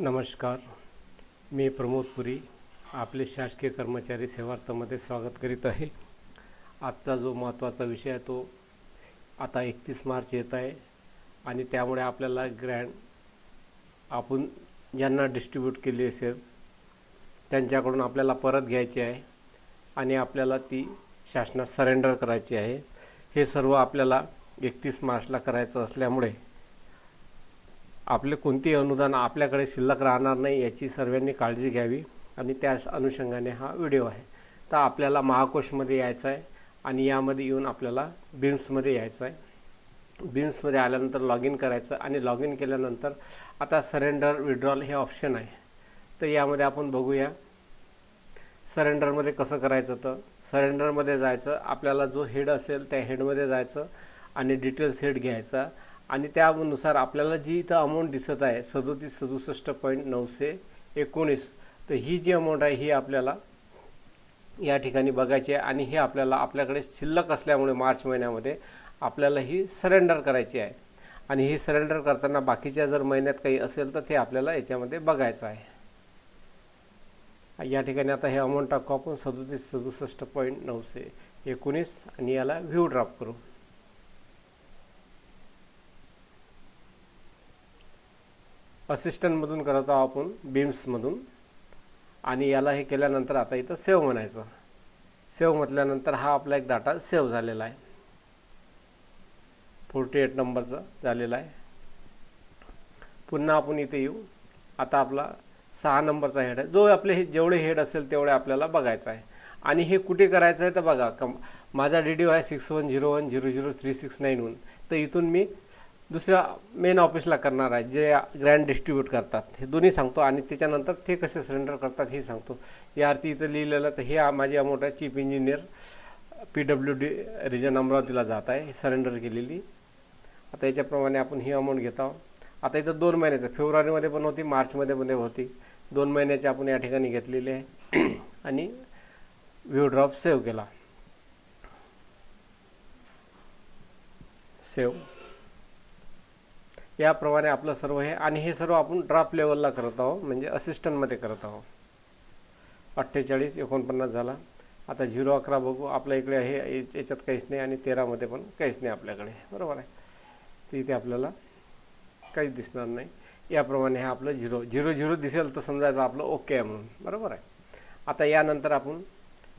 नमस्कार. मी प्रमोद पुरी आपले शासकीय कर्मचारी सेवार्थामध्ये स्वागत करीत आहे. आजचा जो महत्त्वाचा विषय आहे तो आता एकतीस मार्च येत आहे आणि त्यामुळे आपल्याला ग्रँड आपण ज्यांना डिस्ट्रीब्यूट केली असेल त्यांच्याकडून आपल्याला परत घ्यायची आहे आणि आपल्याला ती शासनात सरेंडर करायची आहे. हे सर्व आपल्याला एकतीस मार्चला करायचं असल्यामुळे आपले कोणतेही अनुदान आपल्याकडे शिल्लक राहणार नाही याची सर्वांनी काळजी घ्यावी आणि त्या अनुषंगाने हा व्हिडिओ आहे. तर आपल्याला महाकोशमध्ये यायचं आहे आणि यामध्ये येऊन आपल्याला बिम्समध्ये यायचं आहे. बीम्समध्ये आल्यानंतर लॉग इन करायचं आणि लॉग इन केल्यानंतर आता सरेंडर विड्रॉल हे ऑप्शन आहे. तर यामध्ये आपण बघूया. सरेंडरमध्ये कसं करायचं तर सरेंडरमध्ये जायचं आपल्याला जो हेड असेल त्या हेडमध्ये जायचं आणि डिटेल्स हेड घ्यायचा. आणि त्यानुसार आपल्याला जी इथं अमाऊंट दिसत आहे सदोतीस सदुसष्ट पॉईंट नऊशे एकोणीस तर ही जी अमाऊंट आहे ही आपल्याला या ठिकाणी बघायची आहे. आणि हे आपल्याला आपल्याकडे शिल्लक असल्यामुळे मार्च महिन्यामध्ये आपल्याला ही सरेंडर करायची आहे. आणि ही सरेंडर करताना बाकीच्या जर महिन्यात काही असेल तर ते आपल्याला याच्यामध्ये बघायचं आहे. या ठिकाणी आता हे अमाऊंट टाकू आपण सदोतीस सदुसष्ट पॉईंट नऊशे एकोणीस. आणि याला व्ह्यू ड्रॉप करू. असिस्टंटमधून करत आहोत आपण बीम्समधून आणि याला हे केल्यानंतर आता इथं सेव्ह म्हणायचं. सेव्ह म्हटल्यानंतर हा आपला एक डाटा सेव्ह झालेला आहे. फोर्टी एट नंबरचा झालेला आहे. पुन्हा आपण इथे येऊ. आता आपला सहा नंबरचा हेड आहे. जो आपले हे जेवढे हेड असेल तेवढे आपल्याला बघायचं आहे. आणि हे कुठे करायचं आहे तर बघा कम माझा डी डी आहे six one zero one zero zero three six nine one तर इथून मी दुसऱ्या मेन ऑफिसला करणार आहे जे ग्रँड डिस्ट्रीब्यूट करतात. हे दोन्ही सांगतो आणि त्याच्यानंतर ते कसे सरेंडर करतात हे सांगतो. या अर्थी इथं लिहिलेलं तर हे माझी अमाऊंट आहे chief engineer P W D region अमरावतीला जात आहे. सरेंडर केलेली. आता याच्याप्रमाणे आपण ही अमाऊंट घेत आहोत. आता इथं दोन महिन्याचं फेब्रुवारीमध्ये पण होती मार्चमध्ये पण होती. दोन महिन्याची आपण या ठिकाणी घेतलेली आहे. आणि व्ह्यू ड्रॉप सेव्ह केला. सेव्ह याप्रमाणे आपलं सर्व हे आणि हे सर्व आपण ड्राफ्ट लेवलला करत आहोत म्हणजे असिस्टंटमध्ये करत आहोत. अठ्ठेचाळीस एकोणपन्नास झाला. आता झिरो अकरा बघू आपल्या इकडे आहे याच्यात काहीच नाही आणि तेरामध्ये पण काहीच नाही आपल्याकडे. बरोबर आहे. तर इथे आपल्याला काहीच दिसणार नाही. याप्रमाणे हे आपलं झिरो झिरो झिरो दिसेल तर समजायचं आपलं ओके आहे म्हणून. बरोबर आहे. आता यानंतर आपण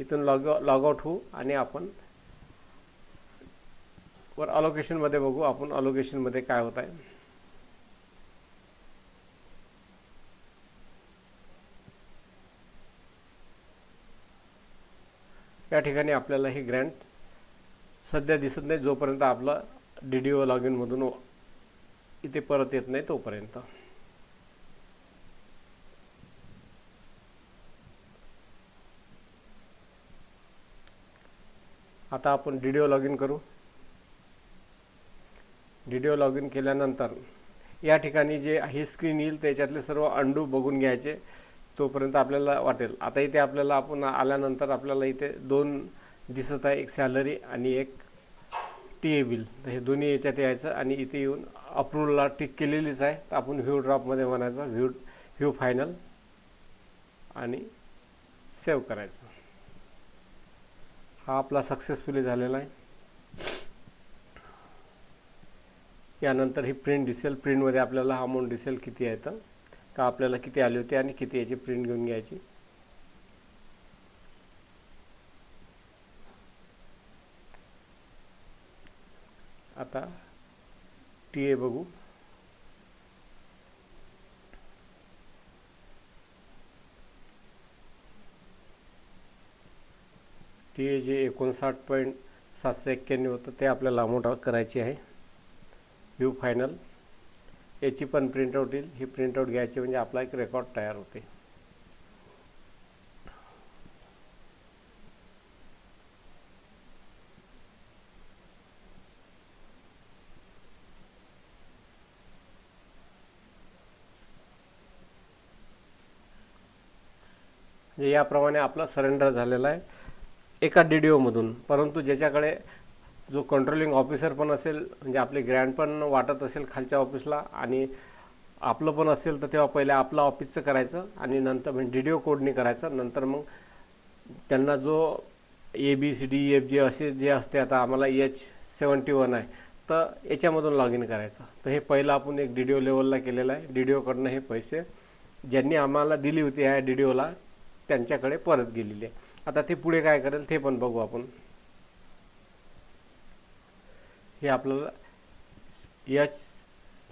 इथून लॉग लॉग आउट होऊ आणि आपण वर अलोकेशनमध्ये बघू आपण अलोकेशनमध्ये काय होत आहे. या ठिकाणी आपल्याला हे ग्रँट सध्या दिसत नाही जोपर्यंत आपला डी डी ओ लॉग इनमधून इथे परत येत नाही तोपर्यंत. आता आपण D D O log in करू. D D O log in केल्यानंतर या ठिकाणी जे ही स्क्रीन येईल त्याच्यातले सर्व अंडू बघून घ्यायचे. तोपर्यंत आपल्याला वाटेल. आता इथे आपल्याला आपण आल्यानंतर आपल्याला इथे दोन दिसत आहे एक सॅलरी आणि एक टी ए बिल तर हे दोन्ही याच्यात यायचं आणि इथे येऊन अप्रूव्हलला टिक केलेलीच आहे. तर आपण व्ह्यू ड्रॉपमध्ये म्हणायचं व्ह्यू व्ह्यू फायनल आणि सेव्ह करायचं. हा आपला सक्सेसफुली झालेला आहे. यानंतर ही प्रिंट दिसेल. प्रिंटमध्ये आपल्याला हा अमाऊंट दिसेल किती आहे तर का आपल्याला किती आले होते आणि किती याची प्रिंट घेऊन घ्यायची? आता टी ए बघू. टी ए जे एकोणसाठ पॉईंट सातशे एक्क्याण्णव होतं ते आपल्याला अमाऊंट करायची आहे. व्यू फायनल याची पण प्रिंटआउट येईल. ही प्रिंटआउट घ्यायची म्हणजे आपला एक रेकॉर्ड तयार होते. म्हणजे याप्रमाणे आपला सरेंडर झालेला आहे. एका डी डी ओमधून परंतु ज्याच्याकडे जो कंट्रोलिंग ऑफिसर पण असेल म्हणजे आपले ग्रँड पण वाटत असेल खालच्या ऑफिसला आणि आपलं पण असेल तर तेव्हा पहिले आपलं ऑफिसचं करायचं आणि नंतर म्हणजे डी डी ओ कोडनी करायचं. नंतर मग त्यांना जो A B C D F J असे जे असते आता आम्हाला एच सेवन्टी वन आहे तर याच्यामधून लॉग इन करायचं. तर हे पहिलं आपण एक डी डी ओ लेवलला केलेलं आहे. डी डी ओकडनं हे पैसे ज्यांनी आम्हाला दिली होती ह्या डी डी ओला त्यांच्याकडे परत गेलेली आहे. आता ते पुढे काय करेल ते पण बघू आपण. हे आपल्याला एच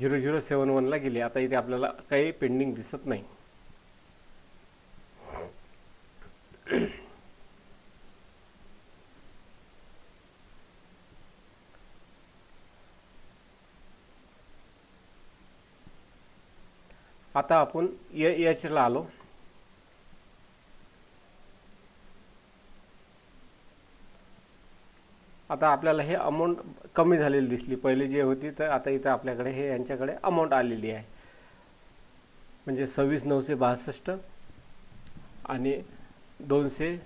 झिरो झिरो सेवन वनला गेली. आता इथे आपल्याला काही पेंडिंग दिसत नाही. आता आपण एचला आलो. आता आपल्याला हे अमाऊंट कमी झालेली दिसली. पहिले जे होती तर आता इथं आपल्याकडे हे यांच्याकडे अमाऊंट आलेली आहे. म्हणजे सव्वीस नऊशे बासष्ट आणि दोनशे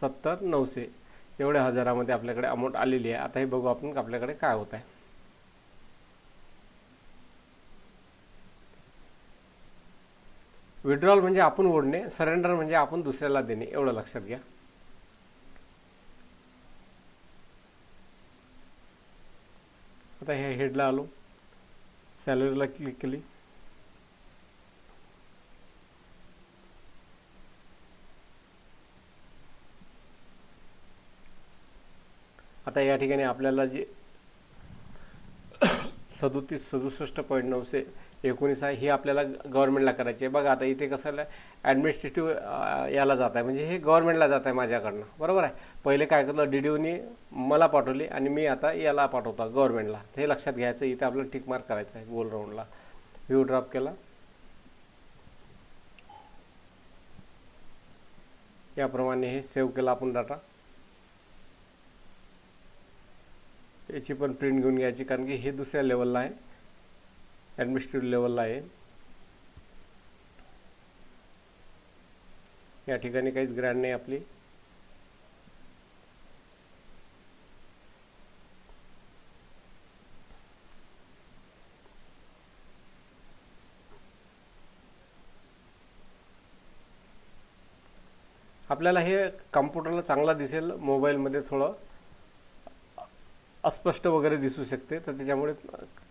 सत्तर नऊशे एवढ्या हजारामध्ये आपल्याकडे अमाऊंट आलेली आहे. आता हे बघू आपण आपल्याकडे काय होत आहे. विड्रॉल म्हणजे आपण ओढणे सरेंडर म्हणजे आपण दुसऱ्याला देणे. एवढं लक्षात घ्या. आता ह्या हेडला आलो. सॅलरीला क्लिक केली. आता या ठिकाणी आपल्याला जे सदोतीस सदुसष्ट पॉईंट नऊशे एकोणीस आहे हे आपल्याला गव्हर्नमेंटला करायचे आहे. बघा आता इथे कसं आहे ॲडमिनिस्ट्रेटिव्ह याला जात आहे. म्हणजे हे गव्हर्नमेंटला जात आहे माझ्याकडनं. बरोबर आहे? पहिले काय केलं डी डी ओनी मला पाठवली आणि मी आता याला पाठवतो गव्हर्नमेंटला हे लक्षात घ्यायचं इथे आपल्याला टिक मार्क करायचं आहे गोल राऊंडला व्ह्यू ड्रॉप केला. याप्रमाणे हे सेव्ह केला आपण डाटा याची पण प्रिंट घेऊन घ्यायची कारण की हे दुसऱ्या लेवलला आहे. ॲडमिनिस्ट्रेटिव्ह लेवलला आहे. या ठिकाणी काहीच ग्रँड नाही आपली. आपल्याला हे कम्प्युटरला चांगला दिसेल मोबाईलमध्ये थोडं. अस्पष्ट वगैरे दिसू शकते. तर त्याच्यामुळे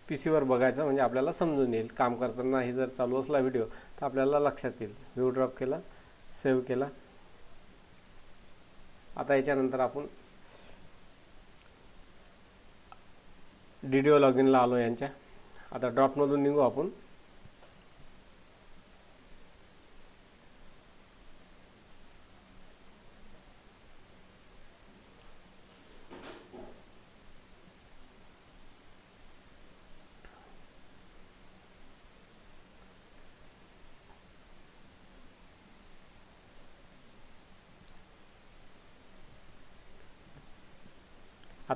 पी सीवर बघायचं म्हणजे आपल्याला समजून येईल. काम करताना हे जर चालू असला व्हिडिओ तर आपल्याला लक्षात येईल. व्ह्यू ड्रॉप केला सेव्ह केला. आता याच्यानंतर आपण डी डी ओ लॉग इनला आलो यांच्या. आता ड्रॉपमधून निघू आपण.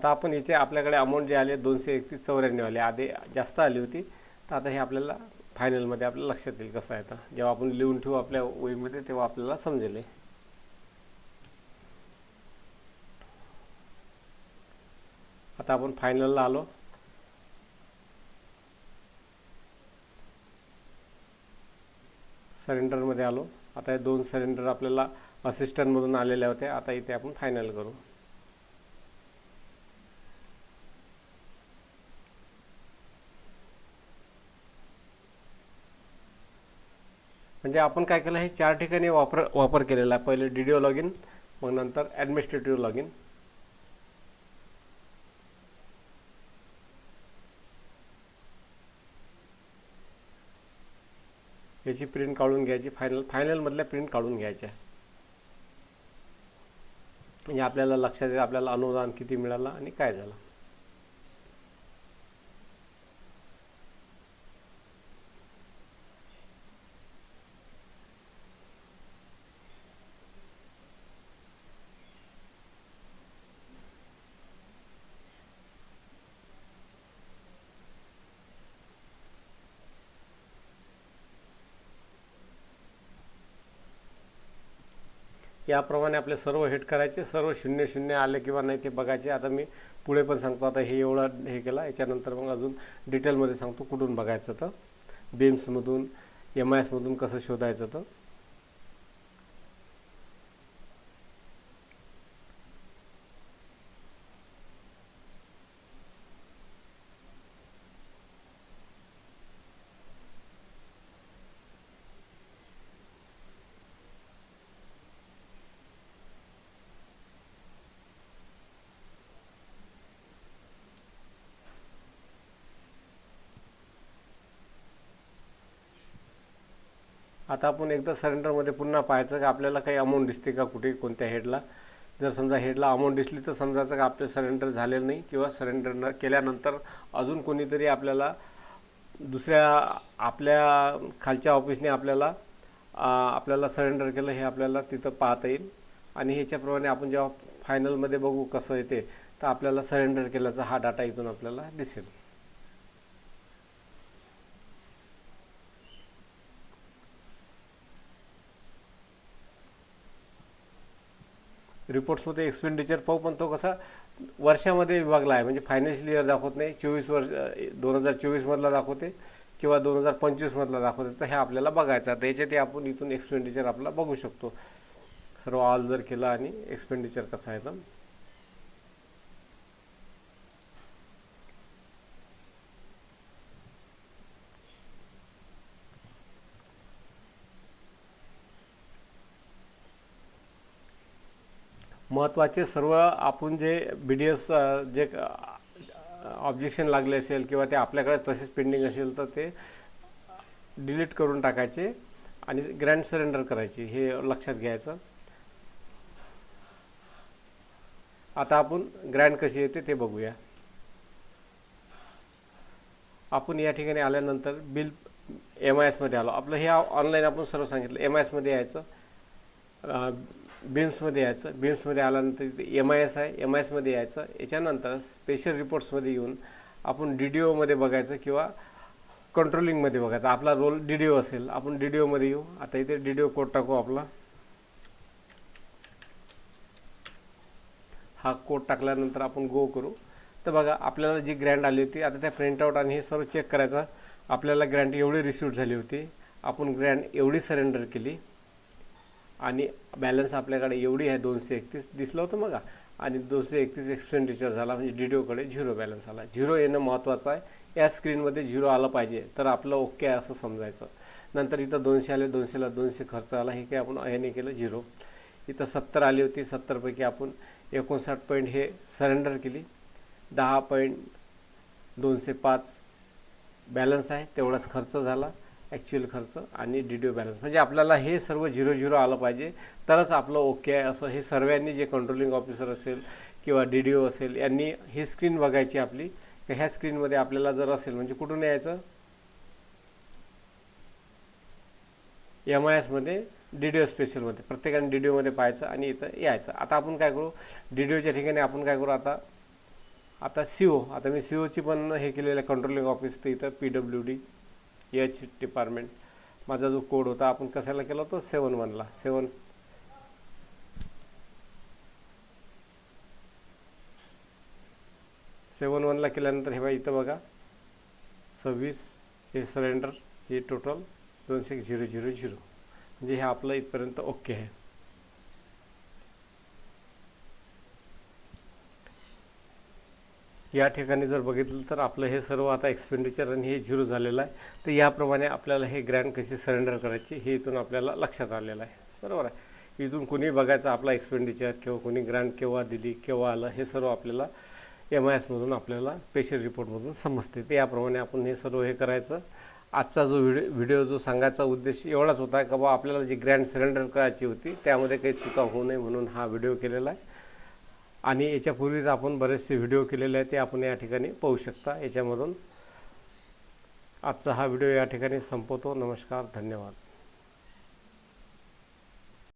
आता आपण इथे आपल्याकडे अमाऊंट जे आले दोनशे एकतीस चौऱ्याण्णव आले. आधी जास्त आली होती. तर आता हे आपल्याला फायनलमध्ये आपल्याला लक्षात येईल कसं आहे तर जेव्हा आपण लिहून ठेवू आपल्या वहीमध्ये तेव्हा आपल्याला समजेल आता आपण फायनलला आलो. सरेंडरमध्ये आलो. आता हे दोन सरेंडर आपल्याला असिस्टंटमधून आलेले होते आता इथे आपण फायनल करू. म्हणजे आपण काय केलं हे चार ठिकाणी वापर वापर केलेला आहे. पहिले D D O log in मग नंतर ॲडमिनिस्ट्रेटिव्ह लॉग इन याची प्रिंट काढून घ्यायची. फायनल फायनलमधल्या प्रिंट काढून घ्यायच्या. म्हणजे आपल्याला लक्षात येईल आपल्याला अनुदान किती मिळालं आणि काय झालं. याप्रमाणे आपले सर्व हिट करायचे सर्व शून्य शून्य आले किंवा नाही ते बघायचे. आता मी पुढे पण सांगतो आता हे एवढा हे केला याच्यानंतर मग अजून डिटेलमध्ये सांगतो कुठून बघायचं तर. बीम्समधून एम आय एसमधून कसं शोधायचं तर. आता आपण एकदा सरेंडरमध्ये पुन्हा पाहायचं का आपल्याला काही अमाऊंट दिसते का कुठे कोणत्या हेडला जर समजा हेडला अमाऊंट दिसली तर समजायचं का आपलं सरेंडर झालेलं नाही किंवा सरेंडर न केल्यानंतर अजून कोणीतरी आपल्याला दुसऱ्या आपल्या खालच्या ऑफिसने आपल्याला आपल्याला सरेंडर केलं हे आपल्याला तिथं पाहता येईल. आणि ह्याच्याप्रमाणे आपण जेव्हा फायनलमध्ये बघू कसं येते तर आपल्याला सरेंडर केल्याचा हा डाटा इथून आपल्याला दिसेल. रिपोर्ट्समध्ये एक्सपेंडिचर पाहू पण तो कसा वर्षामध्ये विभागला आहे. म्हणजे फायनान्शियल इयर दाखवत नाही चोवीस वर्ष दोन हजार चोवीसमधला दाखवते किंवा दोन हजार पंचवीसमधला दाखवते. तर हे आपल्याला बघायचं आहे. याच्यात आपण इथून एक्सपेंडिचर आपला बघू शकतो. सर्व ऑल जर केला आणि एक्सपेंडिचर कसं आहे तर. महत्त्वाचे सर्व आपण जे बी डी एस जे ऑब्जेक्शन लागले असेल किंवा ते आपल्याकडे तसेच पेंडिंग असेल तर ते डिलीट करून टाकायचे आणि ग्रँड सरेंडर करायची हे लक्षात घ्यायचं. आता आपण ग्रँड कशी येते ते बघूया. आपण या ठिकाणी आल्यानंतर बिल एम आय एसमध्ये आलो. आपलं हे ऑनलाईन आपण सर्व सांगितलं. एम आय एसमध्ये यायचं. बीम्समध्ये यायचं. बीम्समध्ये आल्यानंतर इथे एम आय एस आहे. एम आय एसमध्ये यायचं. याच्यानंतर स्पेशल रिपोर्ट्समध्ये येऊन आपण डी डी ओमध्ये बघायचं किंवा कंट्रोलिंगमध्ये बघायचं. आपला रोल डी डी ओ असेल. आपण डी डी ओमध्ये येऊ. आता इथे डी डी ओ कोड टाकू आपला. हा कोड टाकल्यानंतर आपण गो करू. तर बघा आपल्याला जी ग्रँड आली होती आता त्या प्रिंटआउट आणि हे सर्व चेक करायचं. आपल्याला ग्रँड एवढी रिसिव्ह झाली होती. आपण ग्रँड एवढी सरेंडर केली. आणि बॅलन्स आपल्याकडे एवढी आहे दोनशे एकतीस दिसलं होतं मग आणि दोनशे एकतीस एक्सपेंडिचर झाला म्हणजे डी डी ओकडे झिरो बॅलन्स आला. झिरो येणं महत्त्वाचं आहे. या स्क्रीनमध्ये झिरो आलं पाहिजे. तर आपलं ओके आहे असं समजायचं. नंतर इथं दोनशे आले दोनशेला दोनशे खर्च आला. हे काय आपण ह्याने केलं झिरो इथं सत्तर आली होती सत्तरपैकी आपण एकोणसाठ पॉईंट हे सरेंडर केली. दहा पॉईंट दोनशे पाच बॅलन्स आहे तेवढाच खर्च झाला. ॲक्च्युअल खर्च आणि डी डी ओ बॅलन्स म्हणजे आपल्याला हे सर्व झिरो झिरो आलं पाहिजे. तरच आपलं ओके आहे असं हे सर्वांनी जे कंट्रोलिंग ऑफिसर असेल किंवा डी डी ओ असेल यांनी ही स्क्रीन बघायची आपली. ह्या स्क्रीनमध्ये आपल्याला जर असेल म्हणजे कुठून यायचं? एम आय एसमध्ये डी डी ओ स्पेशलमध्ये प्रत्येकाने डी डी ओमध्ये पाहायचं आणि इथं यायचं. आता आपण काय करू? डी डी ओच्या ठिकाणी आपण काय करू आता? आता सी ओ आता मी सी ओची पण हे केलेलं आहे कंट्रोलिंग ऑफिस तर इथं P W D H department माझा जो कोड होता आपण कशाला केला होता? सेवन वनला सेवन सेवन वनला केल्यानंतर हे बघा इथं बघा. सव्वीस हे सरेंडर हे टोटल दोनशे झिरो झिरो झिरो म्हणजे हे आपलं इथपर्यंत ओके आहे. या ठिकाणी जर बघितलं तर आपलं हे सर्व आता एक्सपेंडिचर आणि हे झिरो झालेलं आहे. तर याप्रमाणे आपल्याला हे ग्रँड कशी सरेंडर करायची हे इथून आपल्याला लक्षात आलेलं आहे. बरोबर आहे? इथून कुणी बघायचं आपला एक्सपेंडिचर किंवा कोणी ग्रँड केव्हा दिली केव्हा आलं हे सर्व आपल्याला एम आय एसमधून आपल्याला पेशल रिपोर्टमधून समजते. तर याप्रमाणे आपण हे सर्व हे करायचं. आजचा जो व्हिडिओ व्हिडिओ जो सांगायचा उद्देश एवढाच होता का बा आपल्याला जी ग्रँड सरेंडर करायची होती त्यामध्ये काही चुका होऊ नये म्हणून हा व्हिडिओ केलेला आहे. आणि याच्यापूर्वीच आपण बरेचसे व्हिडिओ केलेले आहेत ते आपण या ठिकाणी पाहू शकता. याच्यामधून आजचा हा व्हिडिओ या ठिकाणी संपवतो. नमस्कार धन्यवाद.